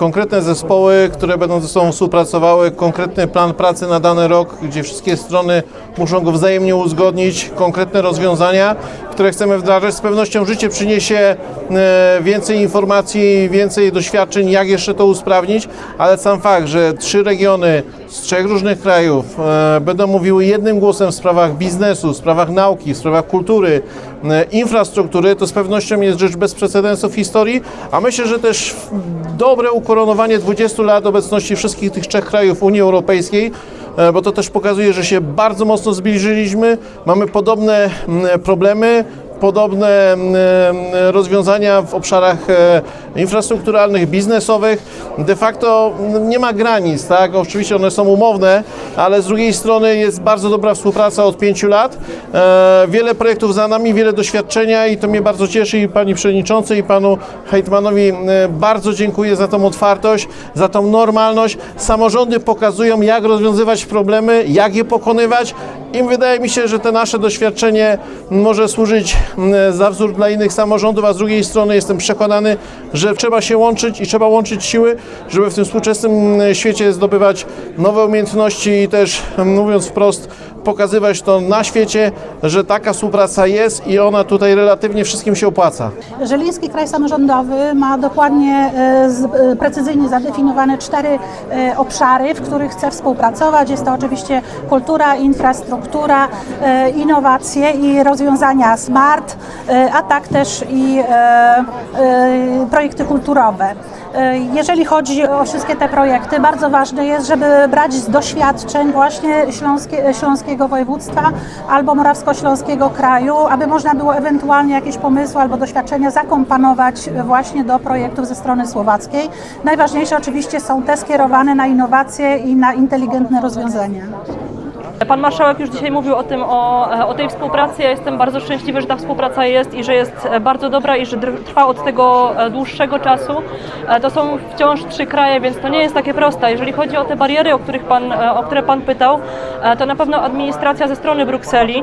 Konkretne zespoły, które będą ze sobą współpracowały, konkretny plan pracy na dany rok, gdzie wszystkie strony muszą go wzajemnie uzgodnić, konkretne rozwiązania, które chcemy wdrażać. Z pewnością życie przyniesie e, więcej informacji, więcej doświadczeń, jak jeszcze to usprawnić, ale sam fakt, że trzy regiony z trzech różnych krajów e, będą mówiły jednym głosem w sprawach biznesu, w sprawach nauki, w sprawach kultury, e, infrastruktury, to z pewnością jest rzecz bez precedensu w historii, a myślę, że też dobre ukoronowanie 20 lat obecności wszystkich tych trzech krajów Unii Europejskiej, e, bo to też pokazuje, że się bardzo mocno zbliżyliśmy, mamy podobne problemy, podobne mm, rozwiązania w obszarach e, infrastrukturalnych, biznesowych. De facto mm, nie ma granic, tak? Oczywiście one są umowne, ale z drugiej strony jest bardzo dobra współpraca od pięciu lat. E, Wiele projektów za nami, wiele doświadczenia i to mnie bardzo cieszy i Pani Przewodniczącej i Panu Hejtmanowi e, bardzo dziękuję za tą otwartość, za tą normalność. Samorządy pokazują, jak rozwiązywać problemy, jak je pokonywać i wydaje mi się, że te nasze doświadczenie może służyć mm, za wzór dla innych samorządów, a z drugiej strony jestem przekonany, że trzeba się łączyć i trzeba łączyć siły, żeby w tym współczesnym mm, świecie zdobywać nowe umiejętności i też, mówiąc wprost, pokazywać to na świecie, że taka współpraca jest i ona tutaj relatywnie wszystkim się opłaca. Żeliński Kraj Samorządowy ma dokładnie, e, e, precyzyjnie zadefiniowane cztery e, obszary, w których chce współpracować. Jest to oczywiście kultura, infrastruktura, innowacje i rozwiązania smart, a tak też i projekty kulturowe. E, Jeżeli chodzi o wszystkie te projekty, bardzo ważne jest, żeby brać z doświadczeń właśnie Śląskie, Śląskiego Województwa albo Morawsko-Śląskiego kraju, aby można było ewentualnie jakieś pomysły albo doświadczenia zakomponować właśnie do projektów ze strony słowackiej. Najważniejsze oczywiście są te skierowane na innowacje i na inteligentne rozwiązania. Pan marszałek już dzisiaj mówił o tym, o, o tej współpracy. Ja jestem bardzo szczęśliwy, że ta współpraca jest i że jest e, bardzo dobra i że trwa od tego e, dłuższego czasu. E, To są wciąż trzy kraje, więc to nie jest takie proste. Jeżeli chodzi o te bariery, o, których pan, o które Pan pytał, to na pewno administracja ze strony Brukseli.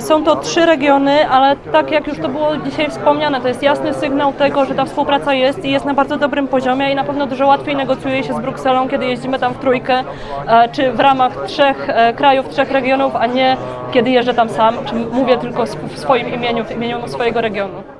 Są to trzy regiony, ale tak jak już to było dzisiaj wspomniane, to jest jasny sygnał tego, że ta współpraca jest i jest na bardzo dobrym poziomie i na pewno dużo łatwiej negocjuje się z Brukselą, kiedy jeździmy tam w trójkę, czy w ramach trzech e, krajów, trzech regionów, a nie kiedy jeżdżę tam sam, czy mówię tylko w swoim imieniu, w imieniu swojego regionu.